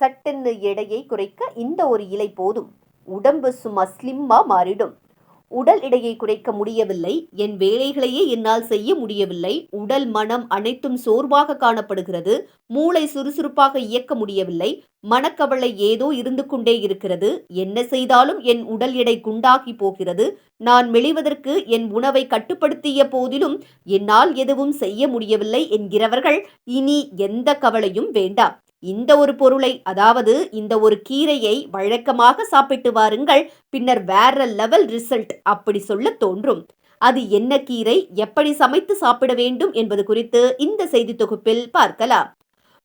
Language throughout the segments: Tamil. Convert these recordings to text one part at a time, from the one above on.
சட்டென்னு எடையை குறைக்க இந்த ஒரு இலை போதும். உடம்பு சும்மா ஸ்லிம்மா மாறிடும். உடல் எடையை குறைக்க முடியவில்லை. என் வேலைகளையே என்னால் செய்ய முடியவில்லை. உடல் மனம் அனைத்தும் சோர்வாக காணப்படுகிறது. மூளை சுறுசுறுப்பாக இயக்க முடியவில்லை. மனக்கவலை ஏதோ இருந்து கொண்டே இருக்கிறது. என்ன செய்தாலும் என் உடல் எடை குண்டாகி போகிறது. நான் மெளிவதற்கு என் உணவை கட்டுப்படுத்திய போதிலும் என்னால் எதுவும் செய்ய முடியவில்லை என்கிறவர்கள் இனி எந்த கவலையும் வேண்டாம். இந்த ஒரு பொருளை அதாவது இந்த ஒரு கீரையை வழக்கமாக சாப்பிட்டு வாருங்கள் பின்னர் வேற லெவல் ரிசல்ட் அப்படி சொல்ல தோன்றும். அது என்ன கீரை எப்படி சமைத்து சாப்பிட வேண்டும் என்பது குறித்து இந்த செய்தி தொகுப்பில் பார்க்கலாம்.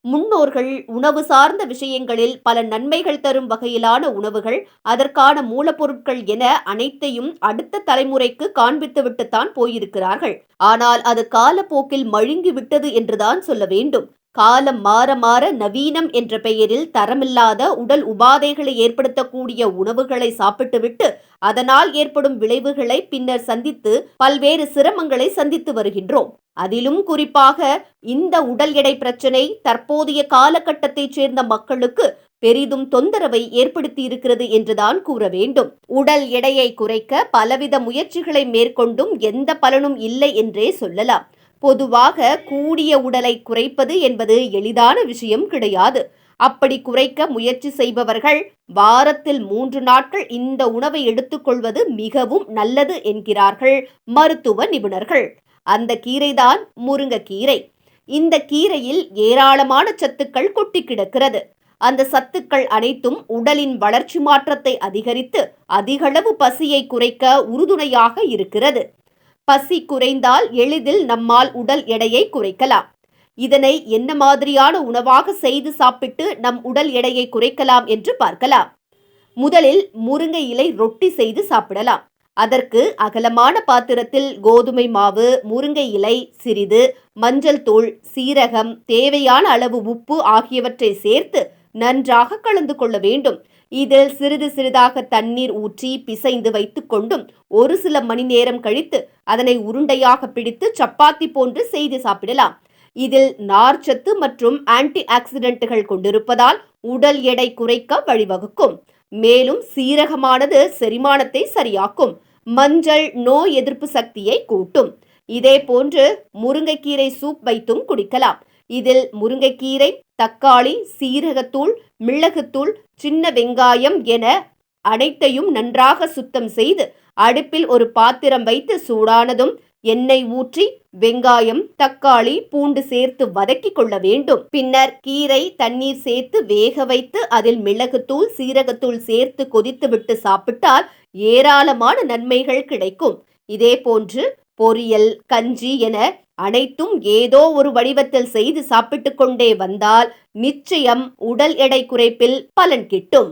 முன்னோர்கள் உணவு சார்ந்த விஷயங்களில் பல நன்மைகள் தரும் வகையிலான உணவுகள் அதற்கான மூலப்பொருட்கள் என அனைத்தையும் அடுத்த தலைமுறைக்கு காண்பித்துவிட்டுத்தான் போயிருக்கிறார்கள். ஆனால் அது காலப்போக்கில் மழுங்கி விட்டது என்றுதான் சொல்ல வேண்டும். காலம் மாற மாற நவீனம் என்ற பெயரில் தரமில்லாத உடல் உபாதைகளை ஏற்படுத்தக்கூடிய உணவுகளை சாப்பிட்டுவிட்டு அதனால் ஏற்படும் விளைவுகளை பின்னர் சந்தித்து பல்வேறு சிரமங்களை சந்தித்து வருகின்றோம். அதிலும் குறிப்பாக இந்த உடல் எடை பிரச்சனை தற்போதைய காலகட்டத்தைச் சேர்ந்த மக்களுக்கு பெரிதும் தொந்தரவை ஏற்படுத்தி இருக்கிறது என்றுதான் கூற வேண்டும். உடல் எடையை குறைக்க பலவித முயற்சிகளை மேற்கொண்டும் எந்த பலனும் இல்லை என்றே சொல்லலாம். பொதுவாக கூடிய உடலை குறைப்பது என்பது எளிதான விஷயம் கிடையாது. அப்படி குறைக்க முயற்சி செய்பவர்கள் வாரத்தில் மூன்று நாட்கள் இந்த உணவை எடுத்துக்கொள்வது மிகவும் நல்லது என்கிறார்கள் மருத்துவ நிபுணர்கள். அந்த கீரைதான் முருங்கைக்கீரை. இந்த கீரையில் ஏராளமான சத்துக்கள் கொட்டி கிடக்கிறது. அந்த சத்துக்கள் அனைத்தும் உடலின் வளர்ச்சி மாற்றத்தை அதிகரித்து அதிகளவு பசியை குறைக்க உறுதுணையாக இருக்கிறது. பசி குறைந்தால் எளிதில் நம்மால் உடல் எடையை குறைக்கலாம். இதனை என்ன மாதிரியான உணவாக செய்து சாப்பிட்டு நம் உடல் எடையை குறைக்கலாம் என்று பார்க்கலாம். முதலில் முருங்கை இலை ரொட்டி செய்து சாப்பிடலாம். அதற்கு அகலமான பாத்திரத்தில் கோதுமை மாவு முருங்கை இலை சிறிது மஞ்சள் தூள் சீரகம் தேவையான அளவு உப்பு ஆகியவற்றை சேர்த்து நன்றாக கலந்து கொள்ள வேண்டும். இதில் சிறிது சிறிதாக தண்ணீர் ஊற்றி பிசைந்து வைத்துக்கொண்டும் ஒரு சில மணி நேரம் கழித்து அதனை உருண்டையாக பிடித்து சப்பாத்தி போன்று செய்து சாப்பிடலாம். இதில் நார்ச்சத்து மற்றும் ஆன்டி ஆக்சிடென்ட்டுகள் கொண்டிருப்பதால் உடல் எடை குறைக்க வழிவகுக்கும். மேலும் சீரகமானது செரிமானத்தை சரியாக்கும். மஞ்சள் நோய் எதிர்ப்பு சக்தியை கூட்டும். இதே போன்று முருங்கைக்கீரை சூப் வைத்தும் குடிக்கலாம். இதில் முருங்கைக்கீரை தக்காளி சீரகத்தூள் மிளகுத்தூள் சின்ன வெங்காயம் என அனைத்தையும் நன்றாக சுத்தம் செய்து அடுப்பில் ஒரு பாத்திரம் வைத்து சூடானதும் எண்ணெய் ஊற்றி வெங்காயம் தக்காளி பூண்டு சேர்த்து வதக்கி கொள்ள வேண்டும். பின்னர் கீரை தண்ணீர் சேர்த்து வேக வைத்து அதில் மிளகுத்தூள் சீரகத்தூள் சேர்த்து கொதித்து விட்டு சாப்பிட்டால் ஏராளமான நன்மைகள் கிடைக்கும். இதே போன்று பொரியல் கஞ்சி என அனைத்தும் ஏதோ ஒரு வடிவத்தில் செய்து சாப்பிட்டு கொண்டே வந்தால் நிச்சயம் உடல் எடை குறைப்பில் பலன் கிட்டும்.